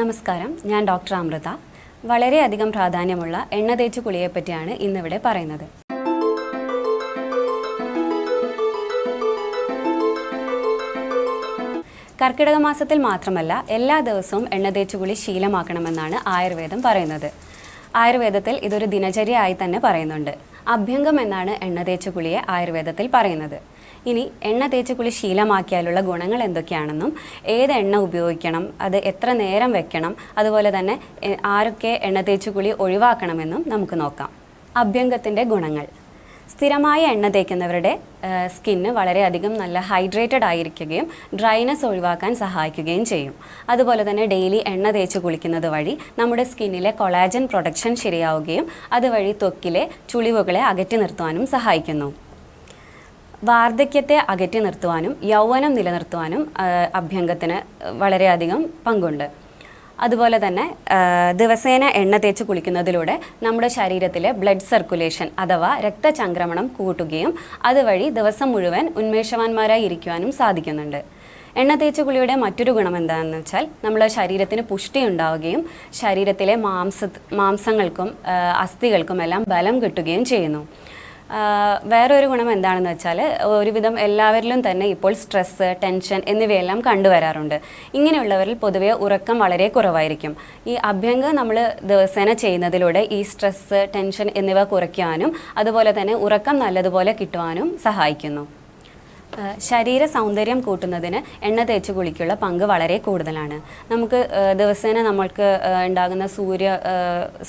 നമസ്കാരം. ഞാൻ ഡോക്ടർ അമൃത. വളരെയധികം പ്രാധാന്യമുള്ള എണ്ണ തേച്ച് കുളിയെപ്പറ്റിയാണ് ഇന്നിവിടെ പറയുന്നത്. കർക്കിടക മാസത്തിൽ മാത്രമല്ല എല്ലാ ദിവസവും എണ്ണ തേച്ച് കുളി ശീലമാക്കണമെന്നാണ് ആയുർവേദം പറയുന്നത്. ആയുർവേദത്തിൽ ഇതൊരു ദിനചര്യയായി തന്നെ പറയുന്നുണ്ട്. അഭ്യംഗം എന്നാണ് എണ്ണ തേച്ച് കുളിയെ ആയുർവേദത്തിൽ പറയുന്നത്. ഇനി എണ്ണ തേച്ച് കുളി ശീലമാക്കിയാലുള്ള ഗുണങ്ങൾ എന്തൊക്കെയാണെന്നും ഏത് എണ്ണ ഉപയോഗിക്കണം അത് എത്ര നേരം വെക്കണം അതുപോലെ തന്നെ ആരൊക്കെ എണ്ണ തേച്ച് കുളി ഒഴിവാക്കണമെന്നും നമുക്ക് നോക്കാം. അഭ്യംഗത്തിന്റെ ഗുണങ്ങൾ. സ്ഥിരമായ എണ്ണ തേക്കുന്നവരുടെ സ്കിന്ന് വളരെയധികം നല്ല ഹൈഡ്രേറ്റഡ് ആയിരിക്കുകയും ഡ്രൈനെസ് ഒഴിവാക്കാൻ സഹായിക്കുകയും ചെയ്യും. അതുപോലെ തന്നെ ഡെയിലി എണ്ണ തേച്ച് കുളിക്കുന്നത് വഴി നമ്മുടെ സ്കിന്നിലെ കൊളാജൻ പ്രൊഡക്ഷൻ ശരിയാവുകയും അതുവഴി ത്വക്കിലെ ചുളിവുകളെ അകറ്റി നിർത്തുവാനും സഹായിക്കുന്നു. വാർദ്ധക്യത്തെ അകറ്റി നിർത്തുവാനും യൗവനം നിലനിർത്തുവാനും അഭ്യംഗത്തിന് വളരെയധികം പങ്കുണ്ട്. അതുപോലെ തന്നെ ദിവസേന എണ്ണ തേച്ച് കുളിക്കുന്നതിലൂടെ നമ്മുടെ ശരീരത്തിലെ ബ്ലഡ് സർക്കുലേഷൻ അഥവാ രക്തചംക്രമണം കൂട്ടുകയും അതുവഴി ദിവസം മുഴുവൻ ഉന്മേഷവാന്മാരായി ഇരിക്കുവാനും സാധിക്കുന്നുണ്ട്. എണ്ണ തേച്ച് കുളിയുടെ മറ്റൊരു ഗുണം എന്താണെന്ന് വെച്ചാൽ നമ്മുടെ ശരീരത്തിന് പുഷ്ടി ഉണ്ടാവുകയും ശരീരത്തിലെ മാംസ മാംസങ്ങൾക്കും അസ്ഥികൾക്കും എല്ലാം ബലം കിട്ടുകയും ചെയ്യുന്നു. വേറൊരു ഗുണം എന്താണെന്ന് വെച്ചാൽ ഒരുവിധം എല്ലാവരിലും തന്നെ ഇപ്പോൾ സ്ട്രെസ്സ് ടെൻഷൻ എന്നിവയെല്ലാം കണ്ടുവരാറുണ്ട്. ഇങ്ങനെയുള്ളവരിൽ പൊതുവേ ഉറക്കം വളരെ കുറവായിരിക്കും. ഈ അഭ്യംഗം നമ്മൾ ദിവസേന ചെയ്യുന്നതിലൂടെ ഈ സ്ട്രെസ്സ് ടെൻഷൻ എന്നിവ കുറയ്ക്കാനും അതുപോലെ തന്നെ ഉറക്കം നല്ലതുപോലെ കിട്ടുവാനും സഹായിക്കുന്നു. ശരീര സൗന്ദര്യം കൂട്ടുന്നതിന് എണ്ണ തേച്ച് കുളിക്കുള്ള പങ്ക് വളരെ കൂടുതലാണ്. നമുക്ക് ദിവസേന നമ്മൾക്ക് ഉണ്ടാകുന്ന സൂര്യ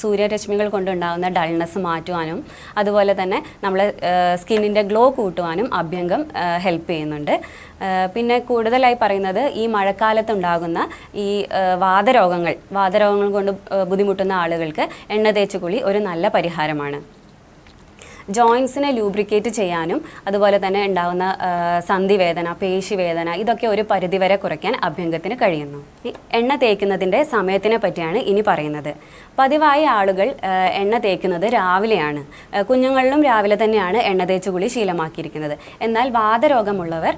സൂര്യരശ്മികൾ കൊണ്ടുണ്ടാകുന്ന ഡൾനെസ് മാറ്റുവാനും അതുപോലെ തന്നെ നമ്മളെ സ്കിന്നിന്റെ ഗ്ലോ കൂട്ടുവാനും അഭ്യംഗം ഹെൽപ്പ് ചെയ്യുന്നുണ്ട്. പിന്നെ കൂടുതലായി പറയുന്നത് ഈ മഴക്കാലത്ത് ഉണ്ടാകുന്ന ഈ വാതരോഗങ്ങൾ വാതരോഗങ്ങൾ കൊണ്ട് ബുദ്ധിമുട്ടുന്ന ആളുകൾക്ക് എണ്ണ തേച്ച് കുളി ഒരു നല്ല പരിഹാരമാണ്. ജോയിൻസിനെ ലൂബ്രിക്കേറ്റ് ചെയ്യാനും അതുപോലെ തന്നെ ഉണ്ടാകുന്ന സന്ധിവേദന പേശിവേദന ഇതൊക്കെ ഒരു പരിധിവരെ കുറയ്ക്കാൻ അഭ്യംഗത്തിന് കഴിയുന്നു. എണ്ണ തേക്കുന്നതിന്റെ സമയത്തിനെ പറ്റിയാണ് ഇനി പറയുന്നത്. പതിവായി ആളുകൾ എണ്ണ തേക്കുന്നത് രാവിലെയാണ്. കുഞ്ഞുങ്ങളിലും രാവിലെ തന്നെയാണ് എണ്ണ തേച്ച് കുളി ശീലമാക്കിയിരിക്കുന്നത്. എന്നാൽ വാതരോഗമുള്ളവർ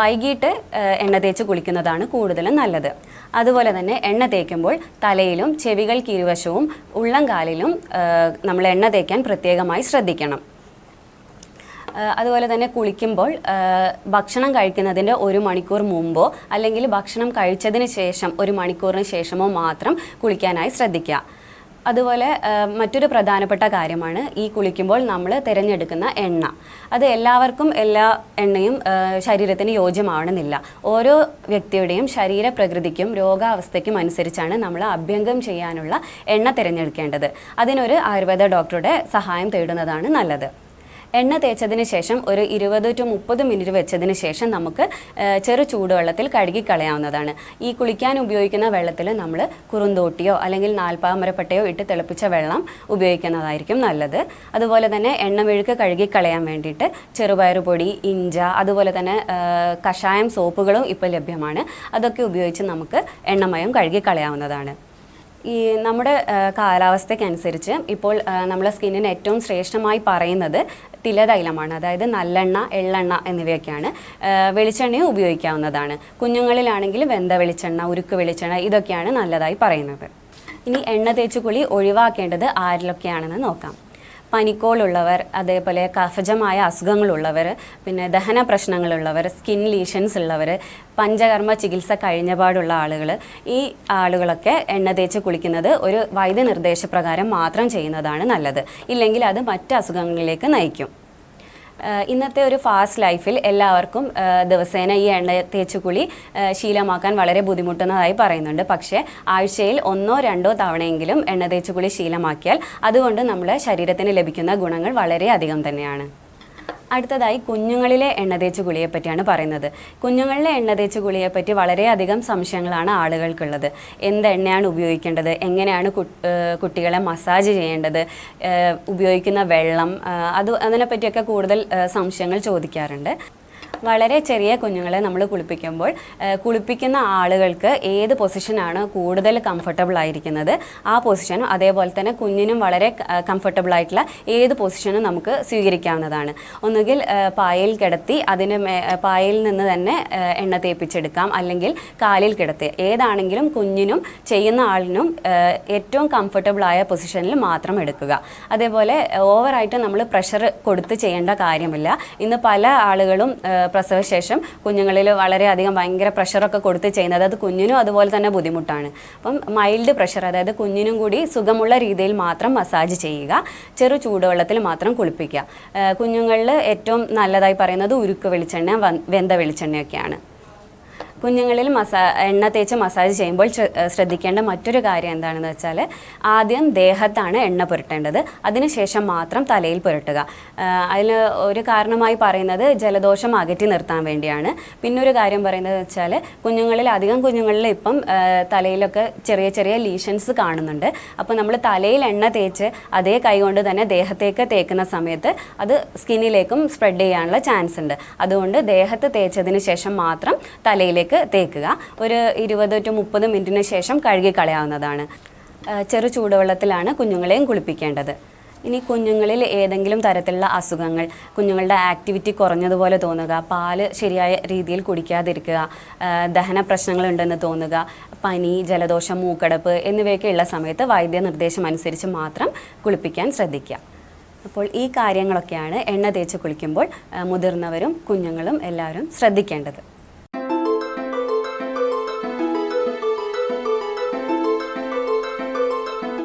വൈകിട്ട് എണ്ണ തേച്ച് കുളിക്കുന്നതാണ് കൂടുതലും നല്ലത്. അതുപോലെ തന്നെ എണ്ണ തേക്കുമ്പോൾ തലയിലും ചെവികൾക്ക് ഇരുവശവും ഉള്ളംകാലിലും നമ്മൾ എണ്ണ തേക്കാൻ പ്രത്യേകമായി ശ്രദ്ധിക്കണം. അതുപോലെ തന്നെ കുളിക്കുമ്പോൾ ഭക്ഷണം കഴിക്കുന്നതിന്റെ ഒരു മണിക്കൂർ മുമ്പോ അല്ലെങ്കിൽ ഭക്ഷണം കഴിച്ചതിന് ശേഷം ഒരു മണിക്കൂറിന് ശേഷമോ മാത്രം കുളിക്കാനായി ശ്രദ്ധിക്കുക. അതുപോലെ മറ്റൊരു പ്രധാനപ്പെട്ട കാര്യമാണ് ഈ കുളിക്കുമ്പോൾ നമ്മൾ തിരഞ്ഞെടുക്കുന്ന എണ്ണ. അത് എല്ലാവർക്കും എല്ലാ എണ്ണയും ശരീരത്തിന് യോജ്യമാവണമെന്നില്ല ഓരോ വ്യക്തിയുടെയും ശരീര പ്രകൃതിക്കും രോഗാവസ്ഥയ്ക്കും അനുസരിച്ചാണ് നമ്മൾ അഭ്യംഗം ചെയ്യാനുള്ള എണ്ണ തിരഞ്ഞെടുക്കേണ്ടത്. അതിനൊരു ആയുർവേദ ഡോക്ടറുടെ സഹായം തേടുന്നതാണ് നല്ലത്. എണ്ണ തേച്ചതിന് ശേഷം ഒരു ഇരുപത് ടു മുപ്പത് മിനിറ്റ് വെച്ചതിന് ശേഷം നമുക്ക് ചെറു ചൂടുവെള്ളത്തിൽ കഴുകി കളയാവുന്നതാണ് ഈ കുളിക്കാൻ ഉപയോഗിക്കുന്ന വെള്ളത്തിൽ നമ്മൾ കുറുന്തോട്ടിയോ അല്ലെങ്കിൽ നാൽപ്പാമരപ്പട്ടയോ ഇട്ട് തിളപ്പിച്ച വെള്ളം ഉപയോഗിക്കുന്നതായിരിക്കും നല്ലത്. അതുപോലെ തന്നെ എണ്ണമെഴുക്ക് കഴുകി കളയാൻ വേണ്ടിയിട്ട് ചെറുപയർ പൊടി ഇഞ്ച അതുപോലെ തന്നെ കഷായം സോപ്പുകളും ഇപ്പോൾ ലഭ്യമാണ്. അതൊക്കെ ഉപയോഗിച്ച് നമുക്ക് എണ്ണമയം കഴുകി കളയാവുന്നതാണ് ഈ നമ്മുടെ കാലാവസ്ഥയ്ക്കനുസരിച്ച് ഇപ്പോൾ നമ്മുടെ സ്കിന്നിന് ഏറ്റവും ശ്രേഷ്ഠമായി പറയുന്നത് തിലതൈലമാണ് അതായത് നല്ലെണ്ണ എള്ളെണ്ണ എന്നിവയൊക്കെയാണ് വെളിച്ചെണ്ണയും ഉപയോഗിക്കാവുന്നതാണ്. കുഞ്ഞുങ്ങളിലാണെങ്കിൽ വെന്ത വെളിച്ചെണ്ണ ഉരുക്ക് വെളിച്ചെണ്ണ ഇതൊക്കെയാണ് നല്ലതായി പറയുന്നത്. ഇനി എണ്ണ തേച്ച് കുളി ഒഴിവാക്കേണ്ടത് ആരിലൊക്കെയാണെന്ന് നോക്കാം. പനിക്കോളുള്ളവർ അതേപോലെ കഫജമായ അസുഖങ്ങളുള്ളവർ പിന്നെ ദഹന പ്രശ്നങ്ങളുള്ളവർ സ്കിൻ ലീഷൻസ് ഉള്ളവർ പഞ്ചകർമ്മ ചികിത്സ കഴിഞ്ഞപാടുള്ള ആളുകൾ ഈ ആളുകളൊക്കെ എണ്ണ തേച്ച് കുളിക്കുന്നത് ഒരു വൈദ്യ നിർദ്ദേശപ്രകാരം മാത്രം ചെയ്യുന്നതാണ് നല്ലത്. ഇല്ലെങ്കിൽ അത് മറ്റ് അസുഖങ്ങളിലേക്ക് നയിക്കും. ഇന്നത്തെ ഒരു ഫാസ്റ്റ് ലൈഫിൽ എല്ലാവർക്കും ദിവസേന ഈ എണ്ണ തേച്ചുകുളി ശീലമാക്കാൻ വളരെ ബുദ്ധിമുട്ടുന്നതായി പറയുന്നുണ്ട്. പക്ഷേ ആഴ്ചയിൽ ഒന്നോ രണ്ടോ തവണയെങ്കിലും എണ്ണ തേച്ചുകുളി ശീലമാക്കിയാൽ അതുകൊണ്ട് നമ്മുടെ ശരീരത്തിന് ലഭിക്കുന്ന ഗുണങ്ങൾ വളരെ അധികം തന്നെയാണ്. അടുത്തതായി കുഞ്ഞുങ്ങളിലെ എണ്ണ തേച്ച് ഗുളിയെ പറ്റിയാണ് പറയുന്നത്. കുഞ്ഞുങ്ങളിലെ എണ്ണ തേച്ച് ഗുളിയെ പറ്റി വളരെയധികം സംശയങ്ങളാണ് ആളുകൾക്കുള്ളത്. എന്ത് എണ്ണയാണ് ഉപയോഗിക്കേണ്ടത്? എങ്ങനെയാണ് കുട്ടികളെ മസാജ് ചെയ്യേണ്ടത്? ഉപയോഗിക്കുന്ന വെള്ളം അത് അതിനെപ്പറ്റിയൊക്കെ കൂടുതൽ സംശയങ്ങൾ ചോദിക്കാറുണ്ട്. വളരെ ചെറിയ കുഞ്ഞുങ്ങളെ നമ്മൾ കുളിപ്പിക്കുമ്പോൾ കുളിപ്പിക്കുന്ന ആളുകൾക്ക് ഏത് പൊസിഷനാണ് കൂടുതൽ കംഫർട്ടബിൾ ആയിരിക്കുന്നത് ആ പൊസിഷനും അതേപോലെ തന്നെ കുഞ്ഞിനും വളരെ കംഫർട്ടബിൾ ആയിട്ടുള്ള ഏത് പൊസിഷനും നമുക്ക് സ്വീകരിക്കാവുന്നതാണ്. ഒന്നുകിൽ പായൽ കിടത്തി അതിന് പായയിൽ നിന്ന് തന്നെ എണ്ണ തേപ്പിച്ചെടുക്കാം. അല്ലെങ്കിൽ കാലിൽ കിടത്തി. ഏതാണെങ്കിലും കുഞ്ഞിനും ചെയ്യുന്ന ആളിനും ഏറ്റവും കംഫർട്ടബിൾ ആയ പൊസിഷനിൽ മാത്രം എടുക്കുക. അതേപോലെ ഓവറായിട്ട് നമ്മൾ പ്രഷർ കൊടുത്ത് ചെയ്യേണ്ട കാര്യമില്ല. ഇന്ന് പല ആളുകളും പ്രസവശേഷം കുഞ്ഞുങ്ങളിൽ വളരെയധികം ഭയങ്കര പ്രഷറൊക്കെ കൊടുത്ത് ചെയ്യുന്നത് അത് കുഞ്ഞിനും അതുപോലെ തന്നെ ബുദ്ധിമുട്ടാണ്. അപ്പം മൈൽഡ് പ്രഷർ അതായത് കുഞ്ഞിനും കൂടി സുഖമുള്ള രീതിയിൽ മാത്രം മസാജ് ചെയ്യുക ചെറു ചൂടുവെള്ളത്തിൽ മാത്രം കുളിപ്പിക്കുക. കുഞ്ഞുങ്ങളിൽ ഏറ്റവും നല്ലതായി പറയുന്നത് ഉരുക്ക് വെളിച്ചെണ്ണ വെന്ത വെളിച്ചെണ്ണയൊക്കെയാണ്. കുഞ്ഞുങ്ങളിൽ മസാ എണ്ണ തേച്ച് മസാജ് ചെയ്യുമ്പോൾ ശ്രദ്ധിക്കേണ്ട മറ്റൊരു കാര്യം എന്താണെന്ന് വെച്ചാൽ ആദ്യം ദേഹത്താണ് എണ്ണ പുരട്ടേണ്ടത്. അതിനുശേഷം മാത്രം തലയിൽ പുരട്ടുക. അതിൽ ഒരു കാരണമായി പറയുന്നത് ജലദോഷം അകറ്റി നിർത്താൻ വേണ്ടിയാണ്. പിന്നെ ഒരു കാര്യം പറയുന്നത് വെച്ചാൽ കുഞ്ഞുങ്ങളിൽ അധികം കുഞ്ഞുങ്ങളിൽ ഇപ്പം തലയിലൊക്കെ ചെറിയ ചെറിയ ലീഷൻസ് കാണുന്നുണ്ട്. അപ്പോൾ നമ്മൾ തലയിൽ എണ്ണ തേച്ച് അതേ കൈകൊണ്ട് തന്നെ ദേഹത്തേക്ക് തേക്കുന്ന സമയത്ത് അത് സ്കിന്നിലേക്കും സ്പ്രെഡ് ചെയ്യാനുള്ള ചാൻസ് ഉണ്ട്. അതുകൊണ്ട് ദേഹത്ത് തേച്ചതിന് ശേഷം മാത്രം തലയിലേക്ക് തേക്കുക. ഒരു ഇരുപത് ടു മുപ്പത് മിനിറ്റിന് ശേഷം കഴുകി കളയാവുന്നതാണ്. ചെറു ചൂടുവെള്ളത്തിലാണ് കുഞ്ഞുങ്ങളെയും കുളിപ്പിക്കേണ്ടത്. ഇനി കുഞ്ഞുങ്ങളിൽ ഏതെങ്കിലും തരത്തിലുള്ള അസുഖങ്ങൾ കുഞ്ഞുങ്ങളുടെ ആക്ടിവിറ്റി കുറഞ്ഞതുപോലെ തോന്നുക പാൽ ശരിയായ രീതിയിൽ കുടിക്കാതിരിക്കുക ദഹന പ്രശ്നങ്ങളുണ്ടെന്ന് തോന്നുക പനി ജലദോഷം മൂക്കടപ്പ് എന്നിവയൊക്കെ ഉള്ള സമയത്ത് വൈദ്യ നിർദ്ദേശം അനുസരിച്ച് മാത്രം കുളിപ്പിക്കാൻ ശ്രദ്ധിക്കുക. അപ്പോൾ ഈ കാര്യങ്ങളൊക്കെയാണ് എണ്ണ തേച്ച് കുളിക്കുമ്പോൾ മുതിർന്നവരും കുഞ്ഞുങ്ങളും എല്ലാവരും ശ്രദ്ധിക്കേണ്ടത്.